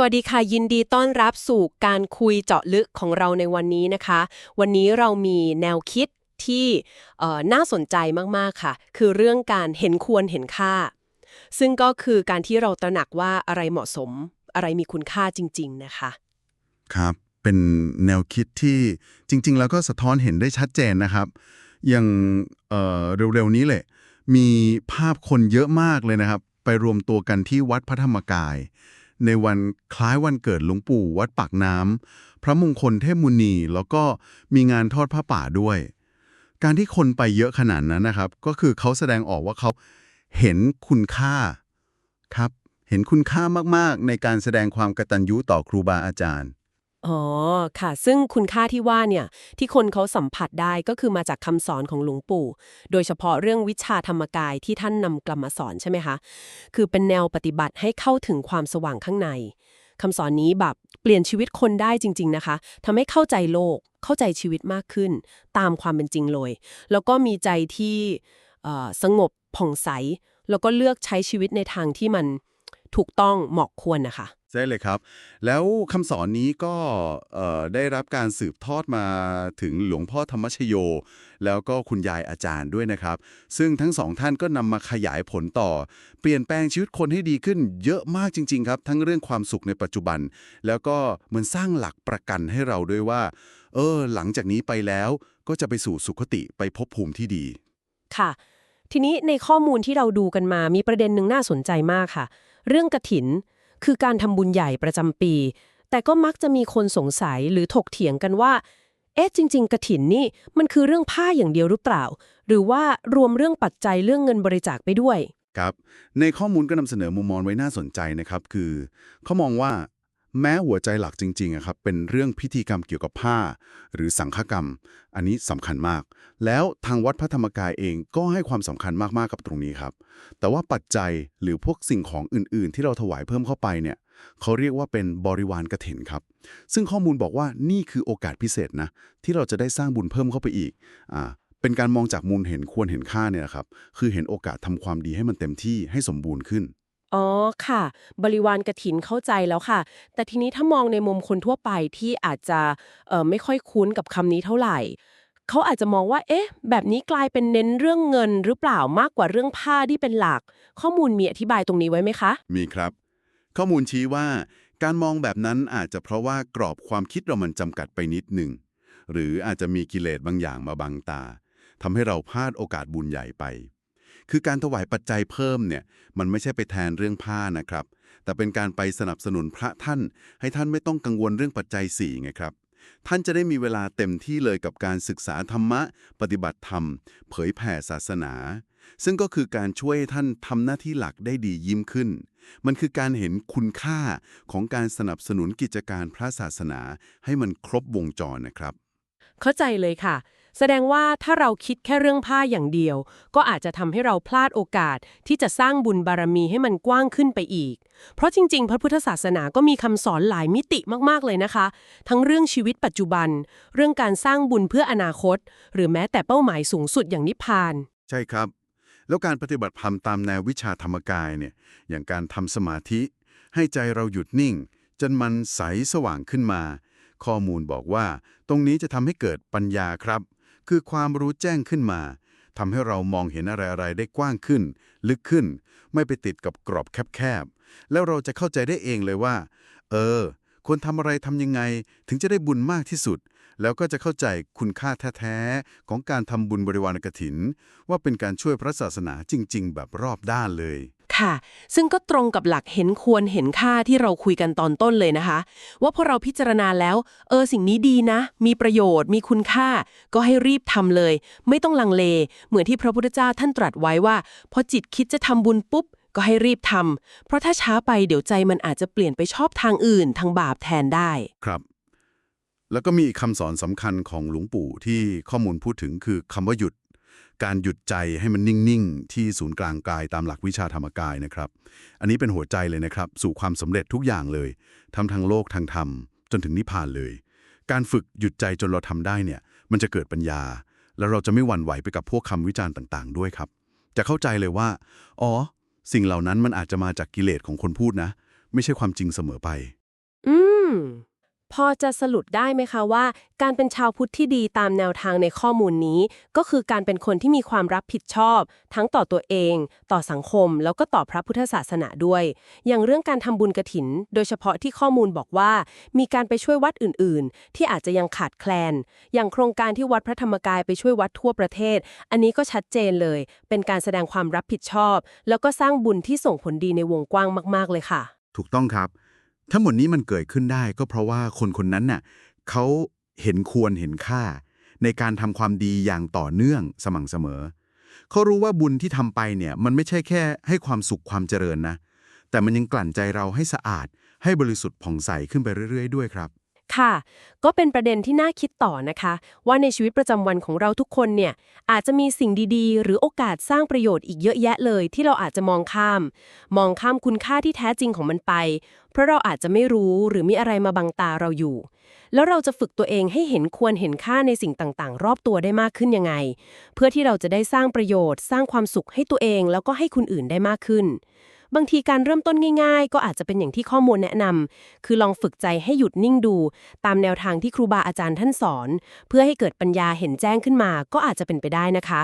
สวัสดีค่ะยินดีต้อนรับสู่การคุยเจาะลึกของเราในวันนี้นะคะ วันนี้เรามีแนวคิดที่น่าสนใจมากๆค่ะ คือเรื่องการเห็นควรเห็นค่า ซึ่งก็คือการที่เราตระหนักว่าอะไรเหมาะสม อะไรมีคุณค่าจริง ๆ นะคะ ครับเป็นแนวคิดที่จริง ๆ แล้วก็สะท้อนเห็นได้ชัดเจนนะครับ อย่างเเร็วๆนี้เลยมีภาพคนเยอะมากเลยนะครับ ไปรวมตัวกันที่วัดพระธรรมกาย ในวันคล้ายวันเกิดหลวงปู่วัดปากน้ำพระมงคลเทพมุนี แล้วก็มีงานทอดผ้าป่าด้วย การที่คนไปเยอะขนาดนั้นนะครับ ก็คือเขาแสดงออกว่าเขาเห็นคุณค่าครับ เห็นคุณค่ามากๆ ในการแสดงความกตัญญูต่อครูบาอาจารย์ อ๋อค่ะ ซึ่งคุณค่าที่ว่าเนี่ย ที่คนเขาสัมผัสได้ก็คือมาจากคำสอนของหลวงปู่ โดยเฉพาะเรื่องวิชาธรรมกายที่ท่านนำกลับมาสอนใช่ไหมคะ คือเป็นแนวปฏิบัติให้เข้าถึงความสว่างข้างในคำสอนนี้แบบเปลี่ยนชีวิตคนได้จริง ๆนะคะทำให้เข้าใจโลกเข้าใจชีวิตมากขึ้น ตามความเป็นจริงเลย แล้วก็มีใจที่สงบผ่องใส แล้วก็เลือกใช้ชีวิตในทางที่มัน ถูกต้องเหมาะควรนะคะใช่เลยครับ แล้วคำสอนนี้ก็เอ่อได้รับการสืบทอดมาถึงหลวงพ่อธรรมชโย แล้วก็คุณยายอาจารย์ด้วยนะครับ ซึ่งทั้งสองท่านก็นำมาขยายผลต่อ เปลี่ยนแปลงชีวิตคนให้ดีขึ้นเยอะมากจริง ๆ ครับ ทั้งเรื่องความสุขในปัจจุบัน แล้วก็เหมือนสร้างหลักประกันให้เราด้วยว่า เออ หลังจากนี้ไปแล้วก็จะไปสู่สุคติไปพบภูมิที่ดี ค่ะ ทีนี้ในข้อมูลที่เราดูกันมามีประเด็นหนึ่งน่าสนใจมากค่ะ เรื่องกระถิน คือการทำบุญใหญ่ประจำปี แต่ก็มักจะมีคนสงสัยหรือถกเถียงกันว่า เอ๊ะจริง ๆ กระถินนี่มันคือเรื่องผ้าอย่างเดียวหรือเปล่า หรือว่ารวมเรื่องปัจจัยเรื่องเงินบริจาคไปด้วย ครับ ในข้อมูลก็นำเสนอมุมมองไว้น่าสนใจนะครับ คือเขามองว่า แม้หัวใจหลักจริงๆอะครับเป็นเรื่องพิธีกรรมเกี่ยวกับผ้า หรือสังฆกรรม อันนี้สำคัญมาก แล้วทางวัดพระธรรมกายเองก็ให้ความสำคัญมาก ๆ กับตรงนี้ครับ แต่ว่าปัจจัยหรือพวกสิ่งของอื่น ๆ ที่เราถวายเพิ่มเข้าไปเนี่ยเขาเรียกว่าเป็นบริวารกฐินครับ ซึ่งข้อมูลบอกว่านี่คือโอกาสพิเศษนะที่เราจะได้สร้างบุญเพิ่มเข้าไปอีกอ่าเป็นการมองจากมุมเห็นควรเห็นค่าเนี่ยครับคือเห็นโอกาสทำความดีให้มันเต็มที่ให้สมบูรณ์ขึ้น อ๋อค่ะ บริวารกระถินเข้าใจแล้วค่ะ แต่ทีนี้ถ้ามองในมุมคนทั่วไปที่อาจจะเอ่อไม่ค่อยคุ้นกับคำนี้เท่าไหร่ เขาอาจจะมองว่า เอ๊ะ แบบนี้กลายเป็นเน้นเรื่องเงินหรือเปล่ามากกว่าเรื่องผ้าที่เป็นหลัก ข้อมูลมีอธิบายตรงนี้ไว้ไหมคะ มีครับ ข้อมูลชี้ว่าการมองแบบนั้นอาจจะเพราะว่ากรอบความคิดเรามันจำกัดไปนิดหนึ่ง หรืออาจจะมีกิเลสบางอย่างมาบังตาทำให้เราพลาดโอกาสบุญใหญ่ไป คือการถวายปัจจัยเพิ่มเนี่ยมันไม่ใช่ไปแทนเรื่องผ้านะครับ แต่เป็นการไปสนับสนุนพระท่าน ให้ท่านไม่ต้องกังวลเรื่องปัจจัยสี่ไงครับ ท่านจะได้มีเวลาเต็มที่เลยกับการศึกษาธรรมะ ปฏิบัติธรรม เผยแผ่ศาสนา ซึ่งก็คือการช่วยท่านทำหน้าที่หลักได้ดียิ่มขึ้น มันคือการเห็นคุณค่าของการสนับสนุนกิจการพระศาสนาให้มันครบวงจรนะครับ เข้าใจเลยค่ะ แสดงว่าถ้าเราคิดแค่เรื่องผ้าอย่างเดียว ก็อาจจะทำให้เราพลาดโอกาสที่จะสร้างบุญบารมีให้มันกว้างขึ้นไปอีก เพราะจริง ๆ พระพุทธศาสนาก็มีคำสอนหลายมิติมากๆเลยนะคะ ทั้งเรื่องชีวิตปัจจุบัน เรื่องการสร้างบุญเพื่ออนาคต หรือแม้แต่เป้าหมายสูงสุดอย่างนิพพาน ใช่ครับ แล้วการปฏิบัติธรรมตามแนววิชาธรรมกายเนี่ยอย่างการทำสมาธิ ให้ใจเราหยุดนิ่ง จนมันใสสว่างขึ้นมา ข้อมูลบอกว่า ตรงนี้จะทำให้เกิดปัญญาครับ คือความรู้แจ้งขึ้นมาทำให้เรามองเห็นอะไรๆได้กว้างขึ้น ลึกขึ้น ไม่ไปติดกับกรอบแคบๆ แล้วเราจะเข้าใจได้เองเลยว่า เออ ควรทำอะไรทำยังไง ถึงจะได้บุญมากที่สุด แล้วก็จะเข้าใจคุณค่าแท้ๆ ของการทำบุญบริวารกฐิน ว่าเป็นการช่วยพระศาสนาจริง ๆ แบบรอบด้านเลย ค่ะ ซึ่งก็ตรงกับหลักเห็นควรเห็นค่าที่เราคุยกันตอนต้นเลยนะคะ ว่าพอเราพิจารณาแล้ว เออสิ่งนี้ดีนะ มีประโยชน์ มีคุณค่า ก็ให้รีบทำเลย ไม่ต้องลังเล เหมือนที่พระพุทธเจ้าท่านตรัสไว้ว่า พอจิตคิดจะทำบุญปุ๊บ ก็ให้รีบทำเพราะถ้าช้าไปเดี๋ยวใจมันอาจจะเปลี่ยนไปชอบทางอื่น ทางบาปแทนได้ครับแล้วก็มีอีกคำสอนสำคัญของหลวงปู่ที่ข้อมูลพูดถึงคือคำว่าหยุด การหยุดใจให้มันนิ่ง ๆ ที่ศูนย์กลางกายตามหลักวิชาธรรมกายนะครับ อันนี้เป็นหัวใจเลยนะครับ สู่ความสำเร็จทุกอย่างเลยทั้งทางโลกทางธรรม จนถึงนิพพานเลย การฝึกหยุดใจจนเราทำได้เนี่ย มันจะเกิดปัญญา แล้วเราจะไม่หวั่นไหวไปกับพวกคำวิจารณ์ต่าง ๆ ด้วยครับ จะเข้าใจเลยว่า อ๋อ สิ่งเหล่านั้นมันอาจจะมาจากกิเลสของคนพูดนะ ไม่ใช่ความจริงเสมอไป อืม พอจะสรุปได้ไหมคะว่า การเป็นชาวพุทธที่ดีตามแนวทางในข้อมูลนี้ ก็คือการเป็นคนที่มีความรับผิดชอบ ทั้งต่อตัวเอง ต่อสังคม แล้วก็ต่อพระพุทธศาสนาด้วย อย่างเรื่องการทำบุญกระถิน โดยเฉพาะที่ข้อมูลบอกว่า มีการไปช่วยวัดอื่น ๆ ที่อาจจะยังขาดแคลน อย่างโครงการที่วัดพระธรรมกายไปช่วยวัดทั่วประเทศ อันนี้ก็ชัดเจนเลย เป็นการแสดงความรับผิดชอบ แล้วก็สร้างบุญที่ส่งผลดีในวงกว้างมาก ๆ เลยค่ะ ถูกต้องครับ ทั้งหมดนี้มันเกิดขึ้นได้ก็เพราะว่าคนคนนั้นน่ะเขาเห็นควรเห็นค่า ในการทำความดีอย่างต่อเนื่องสม่ำเสมอ เขารู้ว่าบุญที่ทำไปเนี่ยมันไม่ใช่แค่ให้ความสุขความเจริญนะ แต่มันยังกลั่นใจเราให้สะอาด ให้บริสุทธิ์ผ่องใสขึ้นไปเรื่อย ๆ ด้วยครับ ค่ะ ก็เป็นประเด็นที่น่าคิดต่อนะคะ ว่าในชีวิตประจำวันของเราทุกคนเนี่ย อาจจะมีสิ่งดีๆ หรือโอกาสสร้างประโยชน์อีกเยอะแยะเลย ที่เราอาจจะมองข้าม มองข้ามคุณค่าที่แท้จริงของมันไป เพราะเราอาจจะไม่รู้หรือมีอะไรมาบังตาเราอยู่ แล้วเราจะฝึกตัวเองให้เห็นควรเห็นค่าในสิ่งต่างๆ รอบตัวได้มากขึ้นยังไง เพื่อที่เราจะได้สร้างประโยชน์ สร้างความสุขให้ตัวเองแล้วก็ให้คนอื่นได้มากขึ้น บางทีการเริ่มต้นง่าย ๆ ก็อาจจะเป็นอย่างที่ข้อมูลแนะนำคือลองฝึกใจให้หยุดนิ่งดู ตามแนวทางที่ครูบาอาจารย์ท่านสอน เพื่อให้เกิดปัญญาเห็นแจ้งขึ้นมาก็อาจจะเป็นไปได้นะคะ